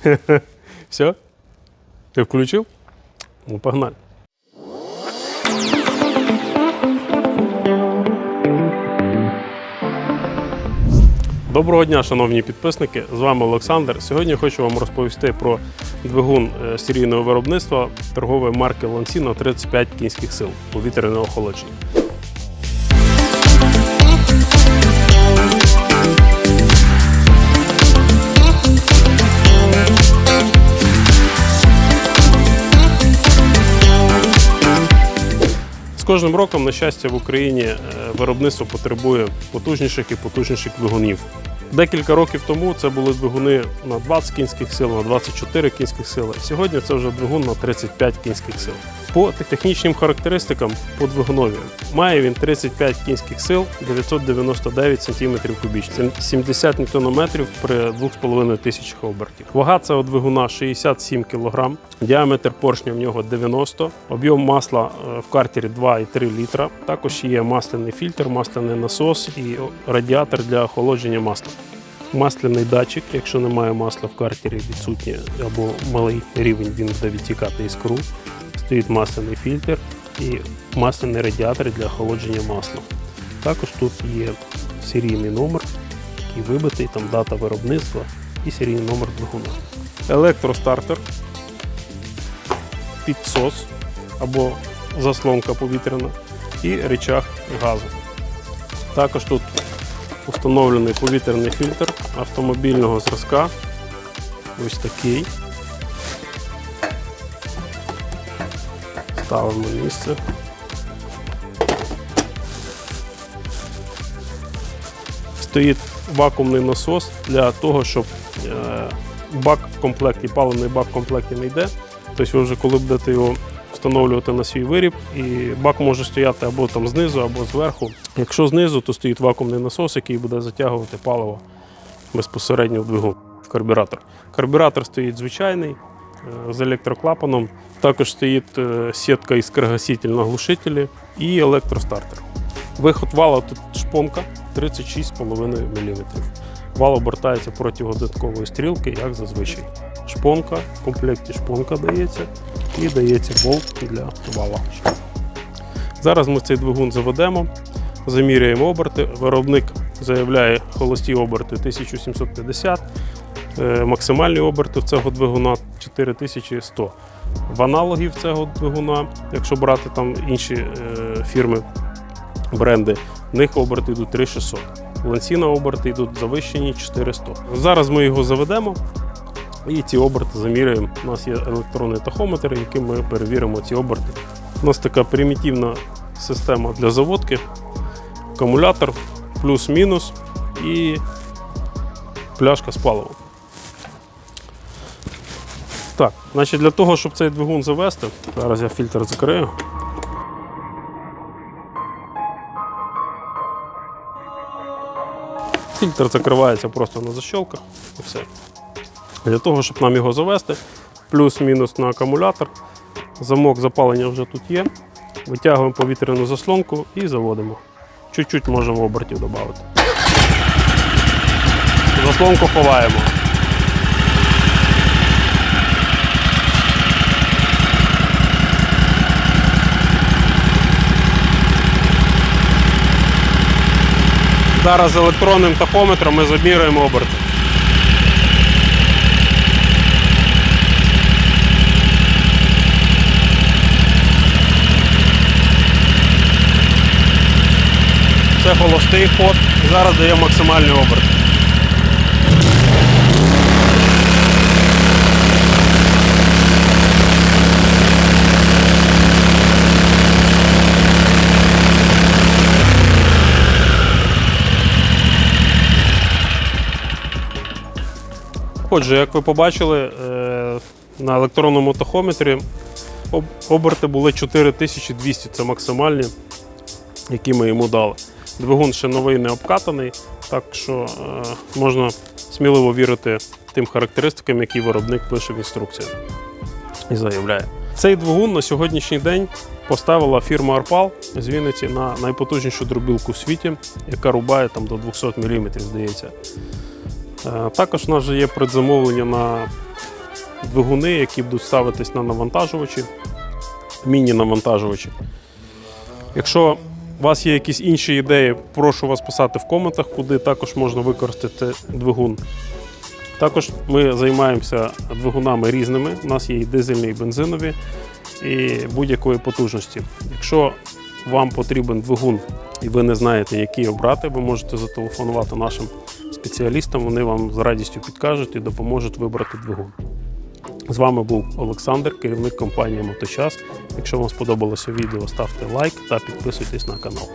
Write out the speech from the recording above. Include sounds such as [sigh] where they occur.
[laughs] Все? Ти включив? Ну, погнали. Доброго дня, шановні підписники! З вами Олександр. Сьогодні хочу вам розповісти про двигун е, серійного виробництва торгової марки Lansino 35 кінських сил повітряного охолодження. Кожним роком, на щастя, в Україні е, виробництво потребує потужніших і потужніших двигунів. Декілька років тому це були двигуни на 20 кінських сил, на 24 кінських сили. Сьогодні це вже двигун на 35 кінських сил. По технічним характеристикам по двигунові має він 35 кінських сил, 999 см кубічних, це 70 Нм при 2,5 тисячах обертів. Вага цього двигуна 67 кг, діаметр поршня в нього 90, об'єм масла е, в картері 2,3 літра. Також є масляний фільтр, масляний насос і радіатор для охолодження масла. Масляний датчик, якщо немає масла в картері, відсутнє або малий рівень, він буде відтікати іскру. Стоїть масляний фільтр і масляний радіатор для охолодження масла. Також тут є серійний номер, який вибитий, там дата виробництва і серійний номер двигуна. Електростартер, підсос або заслонка повітряна і речах газу. Також тут установлений повітряний фільтр автомобільного зразка. Ось такий. Ставимо місце. Стоїть вакуумний насос для того, щоб е, бак в комплекті, паливний бак в комплекті не йде. Тобто ви вже коли будете його встановлювати на свій виріб, і бак може стояти або там знизу, або зверху. Якщо знизу, то стоїть вакуумний насос, який буде затягувати паливо безпосередньо в двигун, в карбюратор. Карбюратор стоїть звичайний е, з електроклапаном. Також стоїть е, сітка іскрогаситель на глушителі і електростартер. Виход вала тут шпонка 36,5 мм. Вал обертається проти додаткової стрілки, як зазвичай. Шпонка, в комплекті шпонка дається і дається болт для вала. Зараз ми цей двигун заведемо, заміряємо оберти. Виробник заявляє холості оберти 1750, е, максимальні оберти в цього двигуна 4100. В аналогів цього двигуна, якщо брати там інші е, фірми, бренди, в них оберти йдуть 3600. Лансіна оберти йдуть завищені 400. Зараз ми його заведемо і ці оберти заміряємо. У нас є електронний тахометр, яким ми перевіримо ці оберти. У нас така примітивна система для заводки, акумулятор, плюс-мінус і пляшка з паливом. Так, значить для того, щоб цей двигун завести, зараз я фільтр закрию. Фільтр закривається просто на защолках і все. Для того, щоб нам його завести, плюс-мінус на акумулятор. Замок запалення вже тут є. Витягуємо повітряну заслонку і заводимо. Чуть-чуть можемо обертів додати. Заслонку ховаємо. Зараз електронним тахометром ми замірюємо оберти. Це холостий ход. Зараз дає максимальний оберт. Отже, як ви побачили, е, на електронному тахометрі оберти були 4200, це максимальні, які ми йому дали. Двигун ще новий не обкатаний, так що е, можна сміливо вірити тим характеристикам, які виробник пише в інструкції і заявляє. Цей двигун на сьогоднішній день поставила фірма Арпал з Вінниці на найпотужнішу дробілку в світі, яка рубає там до 200 мм, здається. Е, Також у нас вже є предзамовлення на двигуни, які будуть ставитись на навантажувачі, міні-навантажувачі. Якщо у вас є якісь інші ідеї, прошу вас писати в коментах, куди також можна використати двигун. Також ми займаємося двигунами різними. У нас є і дизельні, і бензинові, і будь-якої потужності. Якщо вам потрібен двигун і ви не знаєте, який обрати, ви можете зателефонувати нашим спеціалістам. Вони вам з радістю підкажуть і допоможуть вибрати двигун. З вами був Олександр, керівник компанії Моточас. Якщо вам сподобалося відео, ставте лайк та підписуйтесь на канал.